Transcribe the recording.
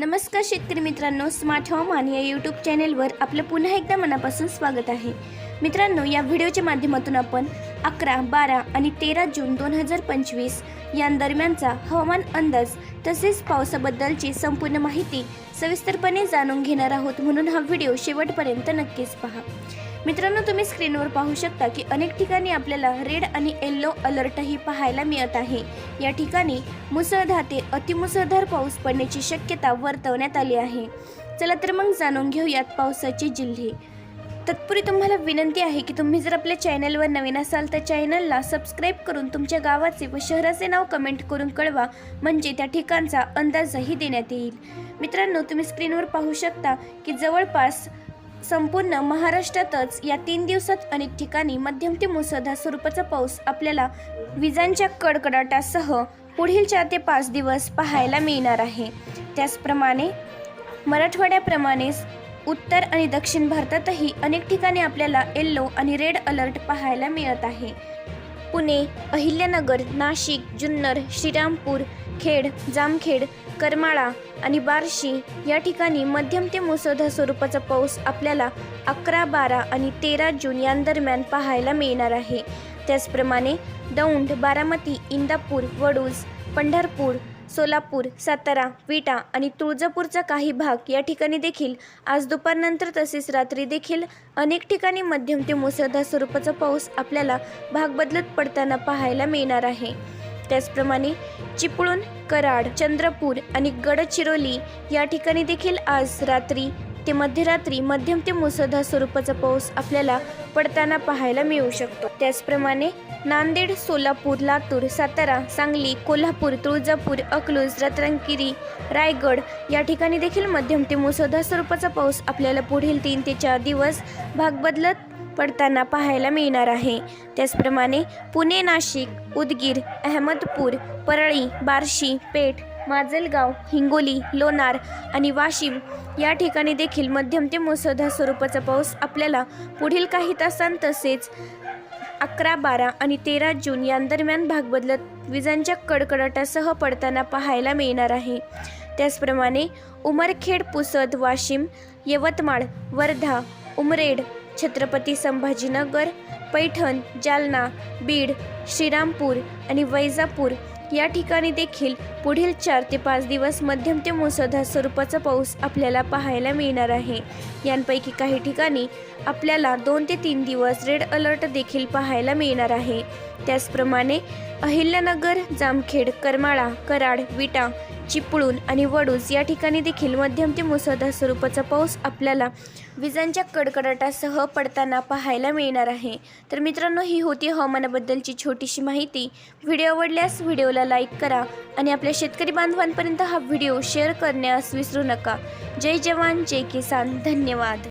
नमस्कार शेतकरी मित्रांनो स्मार्ट हवामान या यूट्यूब चॅनेलवर आपलं पुन्हा एकदा मनापासून स्वागत आहे. मित्रांनो या व्हिडिओच्या माध्यमातून आपण अकरा बारा आणि तेरा जून दोन हजार पंचवीस या दरम्यानचा हवामान अंदाज तसेच पावसाबद्दलची संपूर्ण माहिती सविस्तरपणे जाणून घेणार आहोत म्हणून हा व्हिडिओ शेवटपर्यंत नक्कीच पहा. मित्रांनो तुम्ही स्क्रीनवर पाहू शकता की अनेक ठिकाणी आपल्याला रेड आणि येल्लो अलर्टही पाहायला मिळत आहे. या ठिकाणी मुसळधार ते अतिमुसळधार पाऊस पडण्याची शक्यता वर्तवण्यात आली आहे. चला तर मग जाणून घेऊयात पावसाचे जिल्हे. तत्पूर्वी तुम्हाला विनंती आहे की तुम्ही जर आपल्या चॅनलवर नवीन असाल तर चॅनलला सबस्क्राईब करून तुमच्या गावाचे व शहराचे नाव कमेंट करून कळवा म्हणजे त्या ठिकाणचा अंदाजही देण्यात येईल. मित्रांनो तुम्ही स्क्रीनवर पाहू शकता की जवळपास संपूर्ण महाराष्ट्रातच या तीन दिवसात अनेक ठिकाणी मध्यम ते मुसळधार स्वरूपाचा पाऊस आपल्याला विजांच्या कडकडाटासह पुढील चार ते पाच दिवस पाहायला मिळणार आहे. त्याचप्रमाणे मराठवाड्याप्रमाणेच उत्तर आणि दक्षिण भारतातही अनेक ठिकाणी आपल्याला येल्लो आणि रेड अलर्ट पाहायला मिळत आहे. पुणे अहिल्यानगर नाशिक जुन्नर श्रीरामपूर खेड जामखेड करमाळा आणि बार्शी या ठिकाणी मध्यम ते मुसळधार स्वरूपाचा पाऊस आपल्याला अकरा बारा आणि तेरा जून यांदरम्यान पाहायला मिळणार आहे. त्याचप्रमाणे दौंड बारामती इंदापूर वडूज पंढरपूर सोलापूर सातारा विटा आणि तुळजापूरचा काही भाग या ठिकाणी देखील आज दुपारनंतर तसेच रात्री देखील अनेक ठिकाणी मध्यम ते मुसळधार स्वरूपाचा पाऊस आपल्याला भाग बदलत पडताना पाहायला मिळणार आहे. त्याचप्रमाणे चिपळूण कराड चंद्रपूर आणि गडचिरोली या ठिकाणी देखील आज रात्री ते मध्यरात्री मध्यम ते मुसळधार स्वरूपाचा पाऊस आपल्याला पडताना पाहायला मिळू शकतो. त्याचप्रमाणे नांदेड सोलापूर लातूर सातारा सांगली कोल्हापूर तुळजापूर अकलूज रत्नागिरी रायगड या ठिकाणी देखील मध्यम ते मुसळधार स्वरूपाचा पाऊस आपल्याला पुढील तीन ते चार दिवस भाग बदलत पडताना पाहायला मिळणार आहे. त्याचप्रमाणे पुणे नाशिक उदगीर अहमदपूर परळी बार्शी पेठ माजलगाव हिंगोली लोणार आणि वाशिम या ठिकाणी देखील मध्यम ते मुसळधार स्वरूपाचा पाऊस आपल्याला पुढील काही तासांत तसेच अकरा बारा आणि तेरा जून यांदरम्यान भाग बदलत विजांच्या कडकडाटासह पडताना पाहायला मिळणार आहे. त्याचप्रमाणे उमरखेड पुसद वाशिम यवतमाळ वर्धा उमरेड छत्रपती संभाजीनगर पैठण जालना बीड श्रीरामपूर आणि वैजापूर या ठिकाणी देखील पुढील चार ते पाच दिवस मध्यम ते मुसळधार स्वरूपाचा पाऊस आपल्याला पाहायला मिळणार आहे. यांपैकी काही ठिकाणी आपल्याला दोन ते तीन दिवस रेड अलर्ट देखील पाहायला मिळणार आहे. त्याचप्रमाणे अहिल्यानगर जामखेड करमाळा कराड विटा चिपळूण आणि वडूज या ठिकाणी देखील मध्यम ते मुसळधार स्वरूपाचा पाऊस आपल्याला विजांच्या कडकडाटासह पडताना पाहायला मिळणार आहे. तर मित्रांनो ही होती हवामानाबद्दलची छोटीशी माहिती. व्हिडिओ आवडल्यास व्हिडिओला लाईक करा आणि आपल्या शेतकरी बांधवांपर्यंत हा व्हिडिओ शेअर करण्यास विसरू नका. जय जवान जय किसान. धन्यवाद.